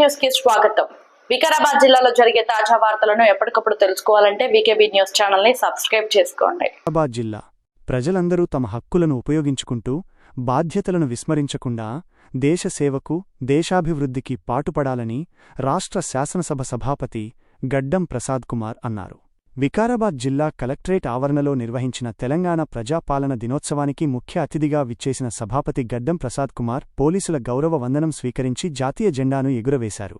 న్యూస్కి స్వాగతం. వికారాబాద్ జిల్లాలో జరిగే తాజా వార్తలను ఎప్పటికప్పుడు తెలుసుకోవాలంటే వికేబీ న్యూస్ ఛానల్ని సబ్స్క్రైబ్ చేసుకోండి. వికారాబాద్ జిల్లా ప్రజలందరూ తమ హక్కులను ఉపయోగించుకుంటూ బాధ్యతలను విస్మరించకుండా దేశ సేవకు దేశాభివృద్ధికి పాటుపడాలని రాష్ట్ర శాసనసభ సభాపతి గడ్డం ప్రసాద్ కుమార్ అన్నారు. వికారాబాద్ జిల్లా కలెక్టరేట్ ఆవరణలో నిర్వహించిన తెలంగాణ ప్రజాపాలన దినోత్సవానికి ముఖ్య అతిథిగా విచ్చేసిన సభాపతి గడ్డం ప్రసాద్ కుమార్ పోలీసుల గౌరవ వందనం స్వీకరించి జాతీయ జెండాను ఎగురవేశారు.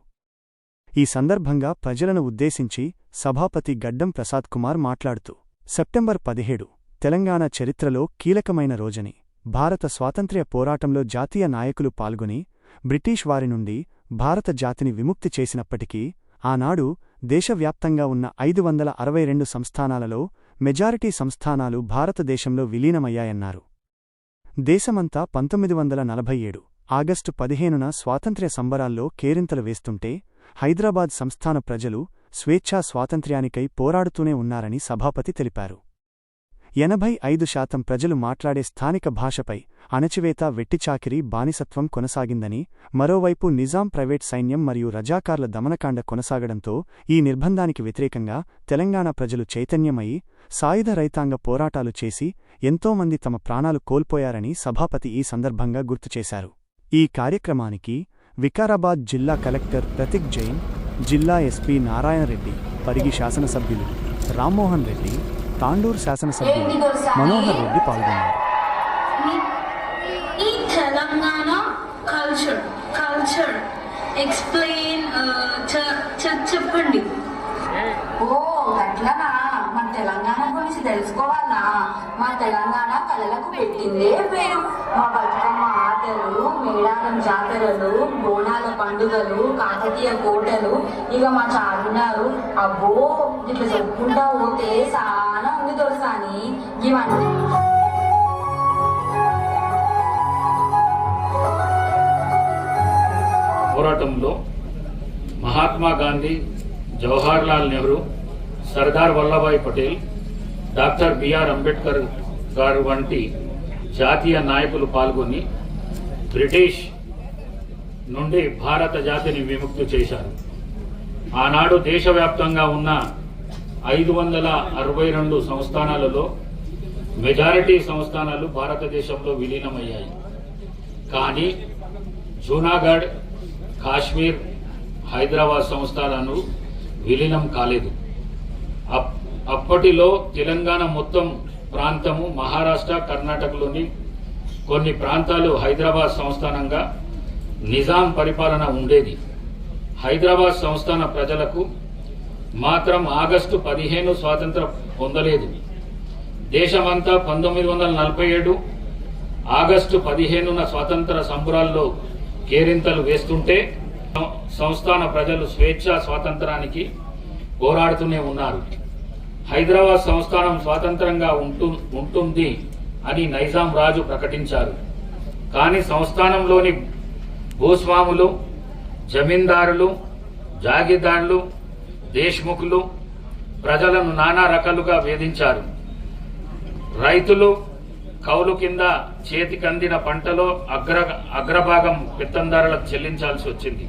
ఈ సందర్భంగా ప్రజలను ఉద్దేశించి సభాపతి గడ్డం ప్రసాద్ కుమార్ మాట్లాడుతూ సెప్టెంబర్ పదిహేడు తెలంగాణ చరిత్రలో కీలకమైన రోజని. భారత స్వాతంత్ర్య పోరాటంలో జాతీయ నాయకులు పాల్గొని బ్రిటీష్ వారి నుండి భారత జాతిని విముక్తి చేసినప్పటికీ ఆనాడు దేశవ్యాప్తంగా ఉన్న ఐదు వందల అరవై రెండు సంస్థానాలలో మెజారిటీ సంస్థానాలు భారతదేశంలో విలీనమయ్యాయన్నారు. దేశమంతా పంతొమ్మిది వందల నలభై ఏడు ఆగస్టు పదిహేనున స్వాతంత్ర్య సంబరాల్లో కేరింతలు వేస్తుంటే హైదరాబాద్ సంస్థాన ప్రజలు స్వేచ్ఛా స్వాతంత్ర్యానికై పోరాడుతూనే ఉన్నారని సభాపతి తెలిపారు. ఎనభై ఐదు శాతం ప్రజలు మాట్లాడే స్థానిక భాషపై అణచివేత వెట్టిచాకిరీ బానిసత్వం కొనసాగిందని మరోవైపు నిజాం ప్రైవేట్ సైన్యం మరియు రజాకార్ల దమనకాండ కొనసాగడంతో ఈ నిర్బంధానికి వ్యతిరేకంగా తెలంగాణ ప్రజలు చైతన్యమయ్యి సాయుధ రైతాంగ పోరాటాలు చేసి ఎంతోమంది తమ ప్రాణాలు కోల్పోయారని సభాపతి ఈ సందర్భంగా గుర్తుచేశారు ఈ కార్యక్రమానికి వికారాబాద్ జిల్లా కలెక్టర్ ప్రతిక్ జైన్ జిల్లా ఎస్పీ నారాయణరెడ్డి పరిగి శాసనసభ్యులు రామ్మోహన్ రెడ్డి తాండూరు శాసనసభ్యులు మనోహర్ రెడ్డి పాల్గొన్నారు. ఈ తెలంగాణ కల్చర్ కల్చర్ ఎక్స్ప్లెయిన్ చెప్పండి. ఓ గట్లనా? మన తెలంగాణ గురించి తెలుసుకోవాలా? మా తెలంగాణ కళలకు పెట్టిందే పేరు. మా జాతరలు బోనాల పండుగలు కాకతీయ కోటలు ఇక మా చార్మినారు అబ్బో ఇట్లా చెప్పుకుంటా పోతే చాలా ఉంది దొరసాని ఇవన్నీ. పోరాటంలో మహాత్మా గాంధీ జవహర్లాల్ నెహ్రూ సర్దార్ వల్లభాయ్ పటేల్ డాక్టర్ బిఆర్ అంబేద్కర్ గారు వంటి జాతీయ నాయకులు పాల్గొని బ్రిటిష్ నుండి భారత జాతిని విముక్తి చేశారు. ఆనాడు దేశవ్యాప్తంగా ఉన్న ఐదు వందల అరవై రెండు సంస్థానాలలో మెజారిటీ సంస్థానాలు భారతదేశంలో విలీనమయ్యాయి. కానీ జూనాగఢ్ కాశ్మీర్ హైదరాబాద్ సంస్థానాలు విలీనం కాలేదు. అప్- అప్పటిలో తెలంగాణ మొత్తం ప్రాంతము మహారాష్ట్ర కర్ణాటకలోని కొన్ని ప్రాంతాలు హైదరాబాద్ సంస్థానంగా నిజాం పరిపాలన ఉండేది. హైదరాబాద్ సంస్థాన ప్రజలకు మాత్రం ఆగస్టు పదిహేను స్వాతంత్రం పొందలేదు. దేశమంతా పంతొమ్మిది వందల నలభై ఏడు ఆగస్టు పదిహేనున స్వాతంత్ర సంబురాల్లో కేరింతలు వేస్తుంటే సంస్థాన ప్రజలు స్వేచ్ఛ స్వాతంత్రానికి పోరాడుతూనే ఉన్నారు. హైదరాబాద్ సంస్థానం స్వాతంత్రంగా ఉంటు ఉంటుంది అని నైజాం రాజు ప్రకటించారు. కానీ సంస్థానంలోని భూస్వాములు జమీందారులు జాగీర్దారులు దేశ్ముఖులు ప్రజలను నానా రకాలుగా వేధించారు. రైతులు కౌలు కింద చేతికందిన పంటలో అగ్ర అగ్రభాగం పెత్తందారులకు చెల్లించాల్సి వచ్చింది.